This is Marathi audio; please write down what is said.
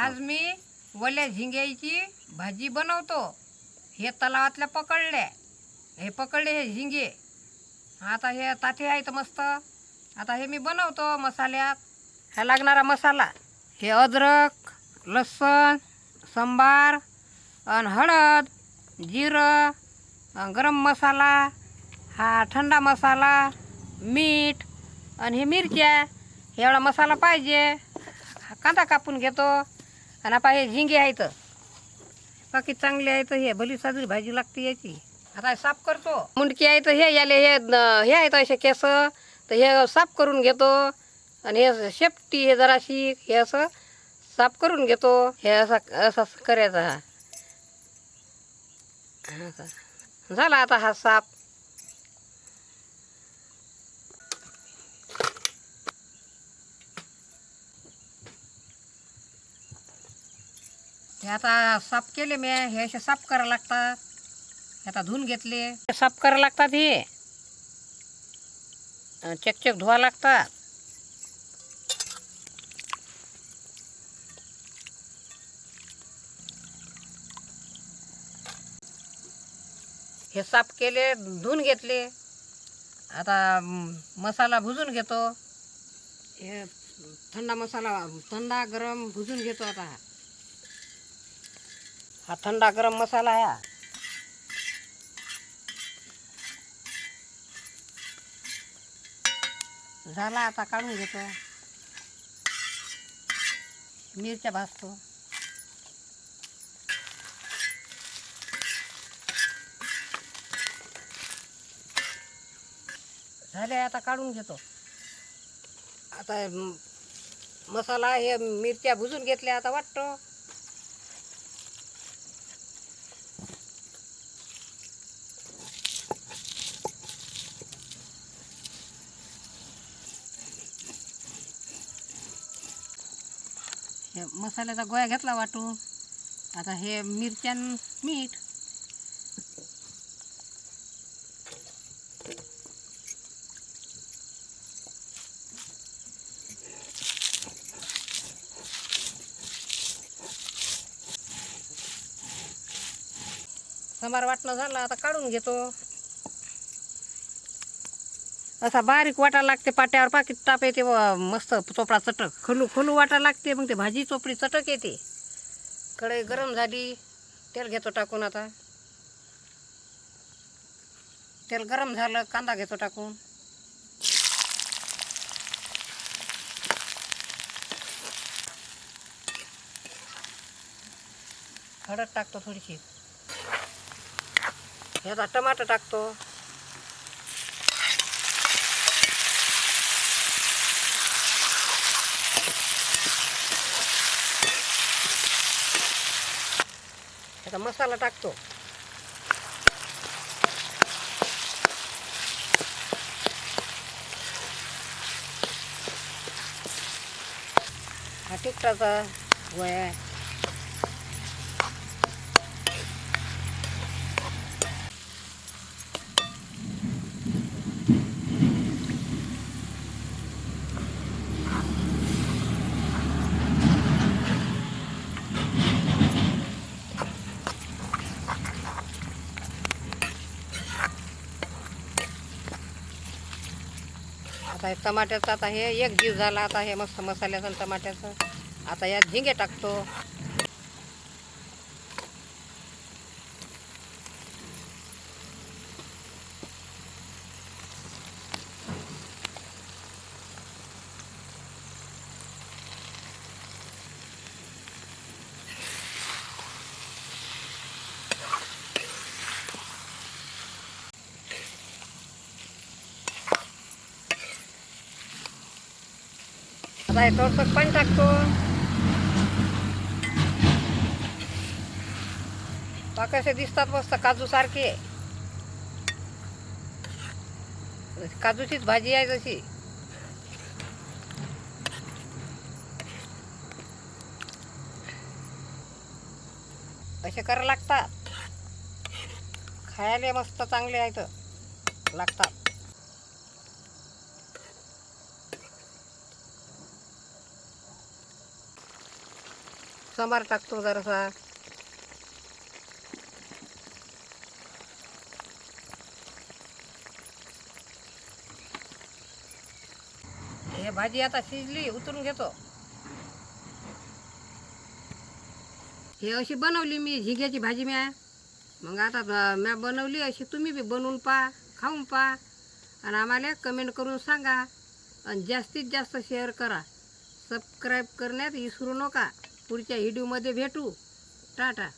आज मी वल्या झिंग्याची भाजी बनवतो. हे तलावातल्या पकडल्या. हे पकडले हे झिंगे. आता हे ताटे आहेत मस्त. आता हे मी बनवतो मसाल्यात. ह्या लागणारा मसाला हे अद्रक लसण संबार आणि हळद जिरं गरम मसाला हा थंडा मसाला मीठ आणि हे मिरच्या. हे एवढा मसाला पाहिजे. कांदा कापून घेतो. आणि आपा हे झिंगे आहेत. बाकी चांगले आहेत हे भली साजरी भाजी लागते याची. आता साफ करतो. मुंडकी आहे तर हे याले हे हे आहेत असे केस. तर हे साफ करून घेतो. आणि हे शेपटी हे जराशी हे असं साफ करून घेतो. हे असं असं करायचा हा. झाला आता हा साफ. आता साफ केले मी हे असे साफ करायला लागतात. आता धुवून घेतले. हे साफ करायला लागतात हे. अन् चकचक धुवा लागतात. हे साफ केले धुवून घेतले. आता मसाला भुजून घेतो. हे थंडा मसाला थंडा गरम भुजून घेतो आता. हा थंडा गरम मसाला आहे हा. झाला आता काढून घेतो. मिरच्या भाजतो. झाले आता काढून घेतो. आता मसाला हे मिरच्या भुजून घेतल्या आता वाटतो. हे मसाल्याचा गोळा घेतला वाटून. आता हे मिरच्यान मीठ. सांबार वाटणं झालं आता काढून घेतो. असा बारीक वाटा लागते पाट्यावर पाकिट ताप येते मस्त चोपडा चटक. खलू खलू वाटा लागते मग ते भाजी चोपडी चटक येते. कढई गरम झाली तेल घेतो टाकून आता. तेल गरम झालं कांदा घेतो टाकून. हळद टाकतो थोडीशी. ह्याचा टमाटर टाकतो. आता मसाला टाकतो. हा तिखटाचा गोळ्या आता हे टमाट्याचं आता हे एक जीव झाला आता हे मस्त मसाल्याचं टमाट्याचं. आता यात झिंगे टाकतो. आता हे थोडंसं पाणी टाकतो पहा दिसतात मस्त काजू सारखे काजूचीच भाजी आहे जशी असे करा लागतात खायला मस्त चांगले आहेत लागतात सांबार टाकतो जरासा. हे भाजी आता शिजली उतरून घेतो. हे अशी बनवली मी झिग्याची भाजी म्या. मग आता म्या बनवली अशी तुम्ही बी बनवून पहा खाऊन पहा आणि आम्हाला कमेंट करून सांगा. आणि जास्तीत जास्त शेअर करा. सबस्क्राईब करण्यात विसरू नका. पुढच्या व्हिडिओमध्ये भेटू. टाटा.